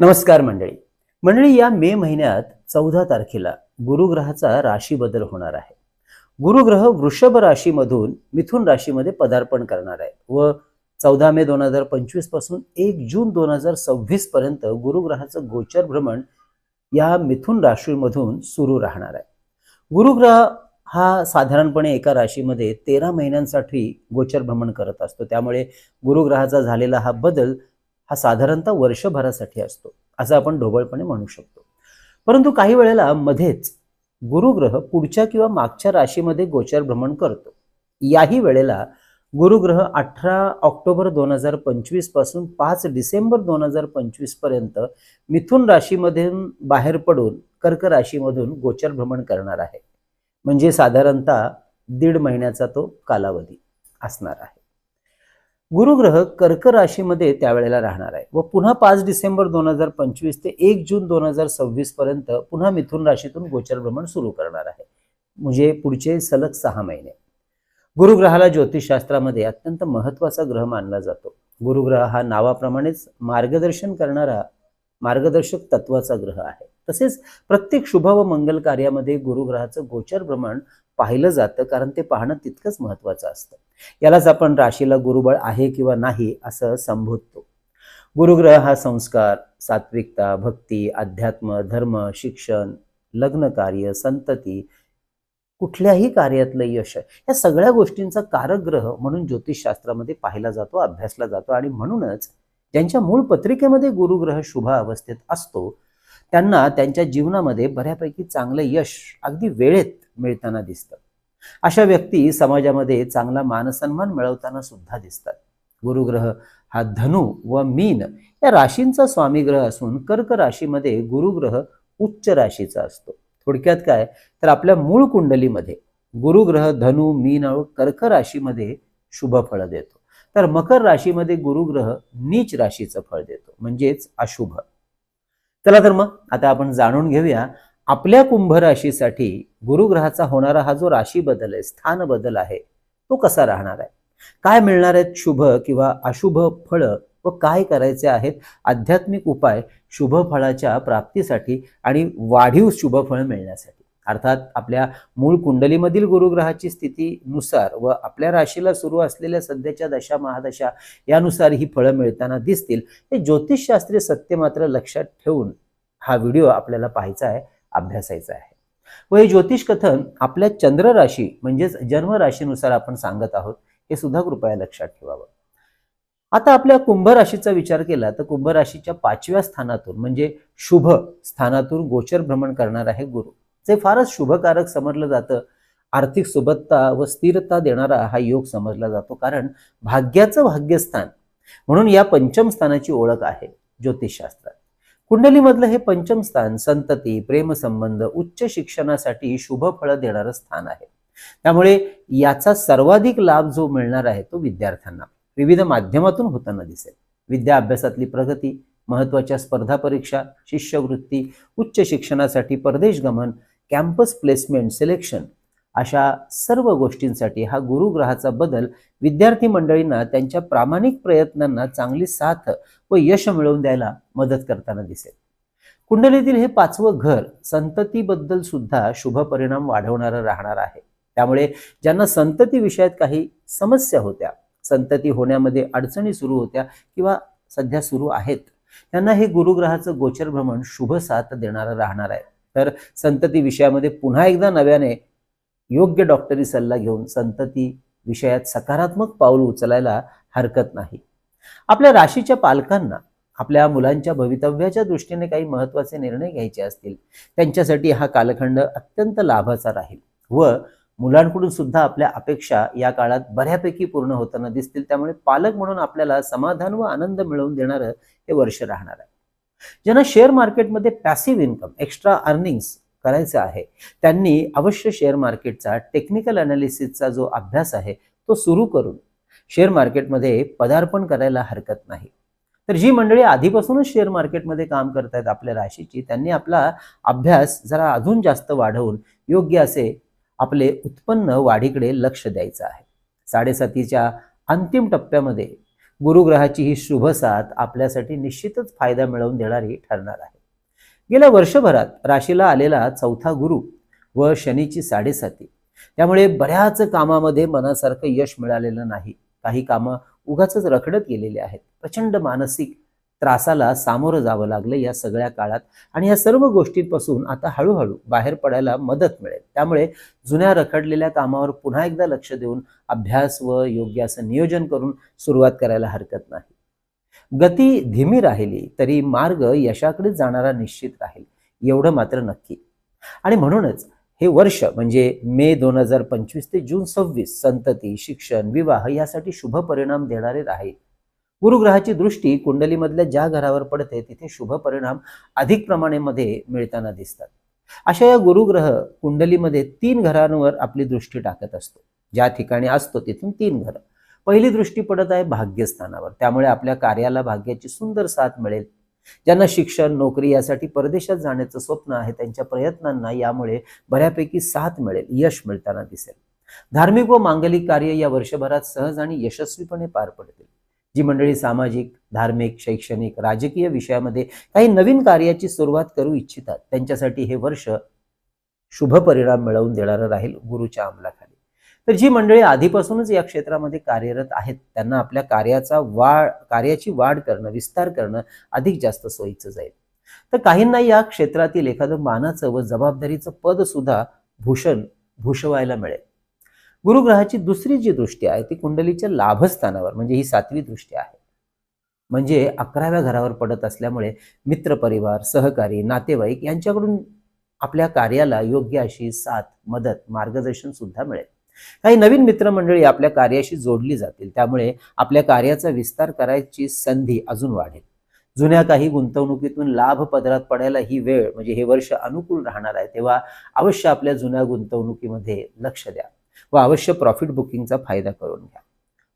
नमस्कार मंडळी. मंडळी या मे महिन्यात चौदा तारखेला गुरुग्रहाचा राशी बदल होणार आहे. गुरुग्रह वृषभ राशीमधून मिथुन राशीमध्ये पदार्पण करणार आहे व चौदा मे दोन हजार पंचवीसपासून एक जून दोन हजार सव्वीस पर्यंत गुरुग्रहाचं गोचर भ्रमण या मिथुन राशीमधून सुरू राहणार आहे. गुरुग्रह हा साधारणपणे एका राशीमध्ये तेरा महिन्यांसाठी गोचर भ्रमण करत असतो. त्यामुळे गुरुग्रहाचा झालेला हा बदल हा साधारणतः वर्षभरासाठी असतो असं आपण ढोबळपणे म्हणू शकतो. परंतु काही वेळेला मध्येच गुरुग्रह पुढच्या किंवा मागच्या राशीमध्ये गोचर भ्रमण करतो. याही वेळेला गुरुग्रह अठरा ऑक्टोबर दोन हजार पंचवीसपासून पाच डिसेंबर दोन हजार पंचवीसपर्यंत मिथुन राशीमधून बाहेर पडून कर्क राशीमधून गोचर भ्रमण करणार आहे. म्हणजे साधारणतः दीड महिन्याचा तो कालावधी असणार आहे. गुरुग्रह कर्क राशीमध्ये त्यावेळेला राहणार आहे. व पुन्हा पाच डिसेंबर दोन हजार पंचवीस ते एक जून दोन हजार सव्वीस पर्यंत पुन्हा मिथुन राशीतून गोचर भ्रमण सुरू करणार आहे. म्हणजे पुढचे सलग सहा महिने. गुरुग्रहाला ज्योतिषशास्त्रामध्ये अत्यंत महत्त्वाचा ग्रह मानला जातो. गुरुग्रह हा नावाप्रमाणेच मार्गदर्शन करणारा मार्गदर्शक तत्वाचा ग्रह आहे. तसेच प्रत्येक शुभ व मंगल कार्यामध्ये गुरुग्रहाचं गोचर भ्रमण पाहिलं जातं कारण ते पाहणं तितकंच महत्वाचं असतं. यालाच आपण राशीला गुरुबळ आहे किंवा नाही असं संबोधतो. गुरुग्रह हा संस्कार सात्विकता भक्ती अध्यात्म धर्म शिक्षण लग्न कार्य संतती कुठल्याही कार्यातलं यश या सगळ्या गोष्टींचा कारक ग्रह म्हणून ज्योतिषशास्त्रामध्ये पाहिला जातो अभ्यासला जातो आणि म्हणूनच ज्यांच्या मूळ पत्रिकेमध्ये गुरुग्रह शुभ अवस्थेत असतो त्यांना त्यांच्या जीवनामध्ये बऱ्यापैकी चांगलं यश अगदी वेळेत मिळताना दिसतं. अशा व्यक्ती समाजामध्ये चांगला मानसन्मान मिळवताना सुद्धा दिसतात. गुरुग्रह हा धनु व मीन या राशींचा स्वामी ग्रह असून कर्क राशीमध्ये गुरुग्रह उच्च राशीचा असतो. थोडक्यात काय? तर आपल्या मूळ कुंडलीमध्ये गुरुग्रह धनु मीन व कर्क राशीमध्ये शुभ फळ देतो. तर मकर राशीमध्ये गुरुग्रह नीच राशीचं फळ देतो. म्हणजेच अशुभ. चला तर मग आता आपण जाणून घेऊया आपल्या कुंभ राशीसाठी गुरुग्रहाचा होणारा हा जो राशी बदल आहे स्थान बदल आहे तो कसा राहणार आहे? काय मिळणार आहेत शुभ किंवा अशुभ फळं व काय करायचे आहेत? आध्यात्मिक उपाय शुभ फळाच्या प्राप्तीसाठी आणि वाढीव शुभ फळ मिळण्यासाठी. अर्थात आपल्या मूळ कुंडलीमधील गुरुग्रहाची स्थितीनुसार व आपल्या राशीला सुरू असलेल्या सध्याच्या दशा महादशा यानुसार ही फळं मिळताना दिसतील. हे ज्योतिषशास्त्रीय सत्य मात्र लक्षात ठेवून हा व्हिडिओ आपल्याला पाहायचा आहे अभ्यासायचा आहे. व हे ज्योतिष कथन आपल्या चंद्र राशी म्हणजेच जन्म राशीनुसार आपण सांगत आहोत हे सुद्धा कृपया लक्षात ठेवावं. आता आपल्या कुंभ राशीचा विचार केला तर कुंभ राशीच्या पाचव्या स्थानातून म्हणजे शुभ स्थानातून गोचर भ्रमण करणार आहे गुरु. जे फारच शुभकारक समजलं जातं. आर्थिक सुबत्ता व स्थिरता देणारा हा योग समजला जातो. कारण भाग्याचं भाग्यस्थान म्हणून या पंचम स्थानाची ओळख आहे ज्योतिषशास्त्रात. कुंडलीमधलं हे पंचम स्थान संतती प्रेमसंबंध उच्च शिक्षणासाठी शुभ फळ देणारं स्थान आहे. त्यामुळे याचा सर्वाधिक लाभ जो मिळणार आहे तो विद्यार्थ्यांना. विविध माध्यमातून होताना दिसेल. विद्या अभ्यासातली प्रगती महत्त्वाच्या स्पर्धा परीक्षा शिष्यवृत्ती उच्च शिक्षणासाठी परदेश गमन कॅम्पस प्लेसमेंट सिलेक्शन अशा सर्व गोष्टींसाठी हा गुरुग्रहाचा बदल विद्यार्थी मंडळींना त्यांच्या प्रामाणिक प्रयत्नांना चांगली साथ व यश मिळवून द्यायला मदत करताना दिसेल. कुंडलीतील हे पाचवं घर संततीबद्दल सुद्धा शुभ परिणाम वाढवणारं राहणार आहे. त्यामुळे ज्यांना संतती विषयात काही समस्या होत्या संतती होण्यामध्ये अडचणी सुरू होत्या किंवा सध्या सुरू आहेत त्यांना हे गुरुग्रहाचं गोचर भ्रमण शुभ साथ देणारं राहणार आहे. तर संतती विषयामध्ये पुन्हा एकदा नव्याने योग्य डॉक्टरी सल्ला घेऊन संतती विषयात सकारात्मक पाऊल उचलायला हरकत नाही. आपल्या राशीच्या पालकांना आपल्या मुलांच्या भवितव्याच्या दृष्टीने काही महत्त्वाचे निर्णय घ्यायचे असतील त्यांच्यासाठी हा कालखंड अत्यंत लाभाचा राहील व मुलांकडून सुद्धा आपल्या अपेक्षा या काळात बऱ्यापैकी पूर्ण होताना दिसतील. त्यामुळे पालक म्हणून आपल्याला समाधान व आनंद मिळवून देणारं हे वर्ष राहणार आहे. ज्यांना शेअर मार्केटमध्ये पॅसिव्ह इन्कम एक्स्ट्रा अर्निंग्स करायचं आहे त्यांनी अवश्य शेअर मार्केटचा टेक्निकल अनालिसिसचा जो अभ्यास आहे तो सुरू करून शेअर मार्केटमध्ये पदार्पण करायला हरकत नाही. तर जी मंडळी आधीपासूनच शेअर मार्केटमध्ये काम करतायत आपल्या राशीची त्यांनी आपला अभ्यास जरा अजून जास्त वाढवून योग्य असे आपले उत्पन्न वाढीकडे लक्ष द्यायचं आहे. साडेसातीच्या अंतिम टप्प्यामध्ये गुरुग्रहाची ही शुभ साथ आपल्यासाठी निश्चितच फायदा मिळवून देणारी ठरणार आहे. गेल्या वर्षभरात राशीला आलेला चौथा गुरु व शनीची साडेसाती. त्यामुळे बऱ्याच कामामध्ये मनासारखं यश मिळालेलं नाही. काही कामं उगाच रखडत गेलेली आहेत. प्रचंड मानसिक त्रासाला सामोरं जावं लागलं या सगळ्या काळात. आणि या सर्व गोष्टींपासून आता हळूहळू बाहेर पडायला मदत मिळेल. त्यामुळे जुन्या रखडलेल्या कामावर पुन्हा एकदा लक्ष देऊन अभ्यास व योग्य असं नियोजन करून सुरुवात करायला हरकत नाही. गती धीमी राहिली तरी मार्ग यशाकडे जाणारा निश्चित राहील. एवढं मात्र नक्की. आणि म्हणूनच हे वर्ष म्हणजे मे दोन हजार पंचवीस ते जून सव्वीस संतती शिक्षण विवाह यासाठी शुभ परिणाम देणारे राहील. गुरुग्रहाची दृष्टी कुंडलीमधल्या ज्या घरावर पडते तिथे शुभ परिणाम अधिक प्रमाणामध्ये मिळताना दिसतात. अशा या गुरुग्रह कुंडलीमध्ये तीन घरांवर आपली दृष्टी टाकत असतो. ज्या ठिकाणी असतो तिथून तीन घरं. पहिली दृष्टी पडत आहे भाग्यस्थानावर. त्यामुळे आपल्या कार्याला भाग्याची सुंदर साथ मिळेल. ज्यांना शिक्षण नोकरी यासाठी परदेशात जाण्याचं स्वप्न आहे त्यांच्या प्रयत्नांना यामुळे बऱ्यापैकी साथ मिळेल यश मिळताना दिसेल. धार्मिक व मांगलिक कार्य या वर्षभरात सहज आणि यशस्वीपणे पार पडतील. जी मंडळी सामाजिक धार्मिक शैक्षणिक राजकीय विषयामध्ये काही नवीन कार्याची सुरुवात करू इच्छितात. त्यांच्यासाठी हे वर्ष शुभ परिणाम मिळवून देणारं राहील गुरुच्या अंमलाखाली. तर जी मंडळी आधीपासूनच या क्षेत्रामध्ये कार्यरत आहेत त्यांना आपल्या कार्याचा वाढ कार्याची वाढ करणं विस्तार करणं अधिक जास्त सोयीचं जाईल. तर काहींना या क्षेत्रातील एखादं मानाचं व जबाबदारीचं पद सुद्धा भूषण भूषवायला मिळेल. गुरुग्रहाची दुसरी जी दृष्टी आहे ती कुंडलीच्या लाभस्थानावर म्हणजे ही सातवी दृष्टी आहे. म्हणजे अकराव्या घरावर पडत असल्यामुळे मित्रपरिवार सहकारी नातेवाईक यांच्याकडून आपल्या कार्याला योग्य अशी साथ मदत मार्गदर्शन सुद्धा मिळेल. काही नवीन मित्रमंडळी आपल्या कार्याशी जोडली जातील त्यामुळे आपल्या कार्याचा विस्तार करायची संधी अजून वाढेल. जुन्या काही गुंतवणुकीतून लाभ पदरात पडायला ही वेळ म्हणजे हे वर्ष अनुकूल राहणार आहे तेव्हा अवश्य आपल्या जुन्या गुंतवणुकीमध्ये लक्ष द्या. व अवश्य प्रॉफिट बुकिंगचा फायदा करून घ्या.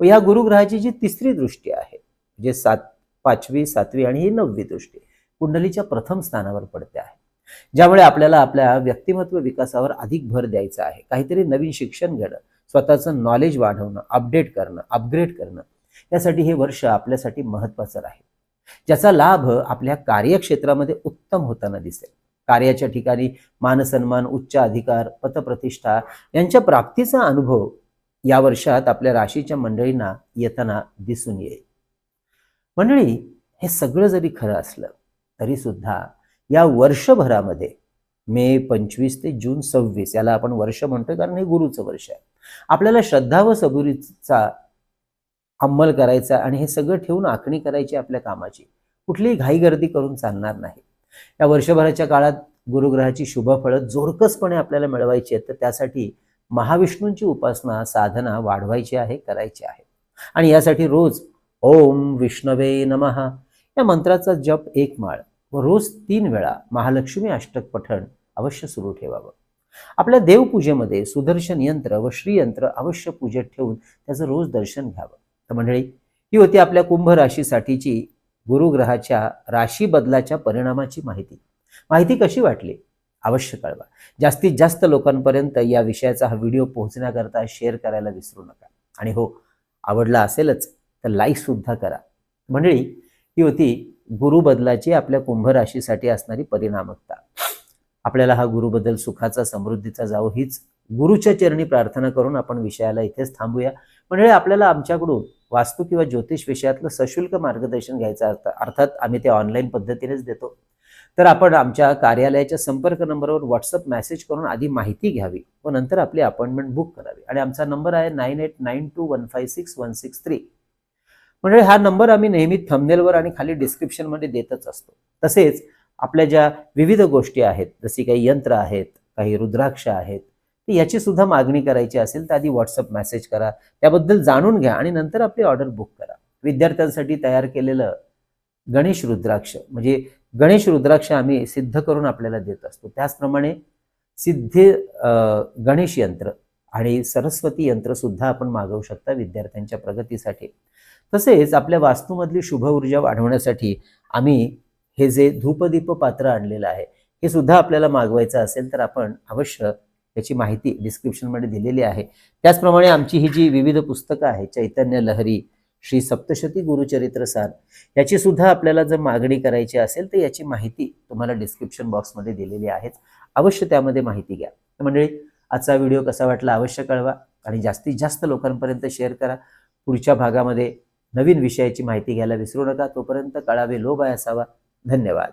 व या गुरुग्रहाची जी तिसरी दृष्टी आहे म्हणजे सात पाचवी सातवी आणि ही नववी दृष्टी कुंडलीच्या प्रथम स्थानावर पडते आहे. ज्यामुळे आपल्याला आपल्या व्यक्तिमत्व विकासावर अधिक भर द्यायचा आहे. काहीतरी नवीन शिक्षण घेणं स्वतःचं नॉलेज वाढवणं अपडेट करणं अपग्रेड करणं यासाठी हे वर्ष आपल्यासाठी महत्वाचं राहील. ज्याचा लाभ आपल्या कार्यक्षेत्रामध्ये उत्तम होताना दिसेल. कार्याच्या ठिकाणी मानसन्मान उच्च अधिकार पतप्रतिष्ठा यांच्या प्राप्तीचा अनुभव या वर्षात आपल्या राशीच्या मंडळींना येताना दिसून येईल. मंडळी हे सगळं जरी खरं असलं तरी सुद्धा या वर्षभरामध्ये मे पंचवीस ते जून सव्वीस याला आपण वर्ष म्हणतोय कारण हे गुरुचं वर्ष आहे. आपल्याला श्रद्धा व सबुरीचा अंमल करायचा आणि हे सगळं ठेवून आखणी करायची आपल्या कामाची कुठलीही घाईगर्दी करून चालणार नाही. या वर्षभराच्या काळात गुरुग्रहाची शुभफळं जोरकसपणे आपल्याला मिळवायची आहेत तर त्यासाठी महाविष्णूंची उपासना साधना वाढवायची आहे करायची आहे. आणि यासाठी रोज ओम विष्णवे नमहा या मंत्राचा जप एक माळ व रोज तीन वेळा महालक्ष्मी अष्टक पठण अवश्य सुरू ठेवावं. आपल्या देवपूजेमध्ये सुदर्शन यंत्र व श्रीयंत्र अवश्य पूजेत ठेवून त्याचं रोज दर्शन घ्यावं. तर मंडळी ही होती आपल्या कुंभ राशीसाठीची गुरुग्रहाच्या राशी बदलाच्या परिणामाची माहिती. माहिती कशी वाटली? अवश्य कळवा. जास्तीत जास्त लोकांपर्यंत या विषयाचा हा व्हिडिओ पोहोचण्याकरता शेअर करायला विसरू नका. आणि हो आवडला असेलच तर लाईक सुद्धा करा. मंडळी ही होती गुरुबदलाची आपल्या कुंभ राशीसाठी असणारी परिणामकता. आपल्याला हा गुरुबदल सुखाचा समृद्धीचा जावो हीच गुरुच्या चरणी प्रार्थना करून आपण विषयाला इथेच थांबूया. म्हणजे आपल्याला आमच्याकडून वास्तू किंवा ज्योतिष विषयातलं सशुल्क मार्गदर्शन घ्यायचं असतं अर्थात आम्ही ते ऑनलाईन पद्धतीनेच देतो. तर आपण आमच्या कार्यालयाच्या संपर्क नंबरवर व्हॉट्सअप मेसेज करून आधी माहिती घ्यावी व नंतर आपली अपॉइंटमेंट बुक करावी. आणि आमचा नंबर आहे nine eight nine two one five six one six three म्हणजे हा नंबर आम्ही नेहमी थंबनेलवर आणि खाली डिस्क्रिप्शनमध्ये देतच असतो. तसेच आपल्या ज्या विविध गोष्टी आहेत जशी काही यंत्र आहेत काही रुद्राक्ष आहेत तर याची सुद्धा मागणी करायची असेल तर आधी व्हॉट्सअप मेसेज करा. त्याबद्दल जाणून घ्या आणि नंतर आपली ऑर्डर बुक करा. विद्यार्थ्यांसाठी तयार केलेलं गणेश रुद्राक्ष म्हणजे गणेश रुद्राक्ष आम्ही सिद्ध करून आपल्याला देत असतो. त्याचप्रमाणे सिद्ध गणेश यंत्र आणि सरस्वती यंत्र सुद्धा आपण मागवू शकता विद्यार्थ्यांच्या प्रगतीसाठी. तसेच आपल्या वास्तूमधली शुभ ऊर्जा वाढवण्यासाठी आम्ही हे जे धूपदीप पात्र आणलेलं आहे हे सुद्धा आपल्याला मागवायचं असेल तर आपण अवश्य याची माहिती डिस्क्रिप्शनमध्ये दिलेली आहे. त्याचप्रमाणे आमची ही जी विविध पुस्तकं आहेत चैतन्य लहरी श्री सप्तशती गुरुचरित्र सार याची सुद्धा आपल्याला जर मागणी करायची असेल तर याची माहिती तुम्हाला डिस्क्रिप्शन बॉक्समध्ये दिलेली आहेच अवश्य त्यामध्ये माहिती घ्या. मंडळी आजचा व्हिडिओ कसा वाटला अवश्य कळवा आणि जास्तीत जास्त लोकांपर्यंत शेअर करा. पुढच्या भागामध्ये नवीन विषयाची माहिती घ्यायला विसरू नका. तोपर्यंत कळावे लोभ आहे असावा. धन्यवाद.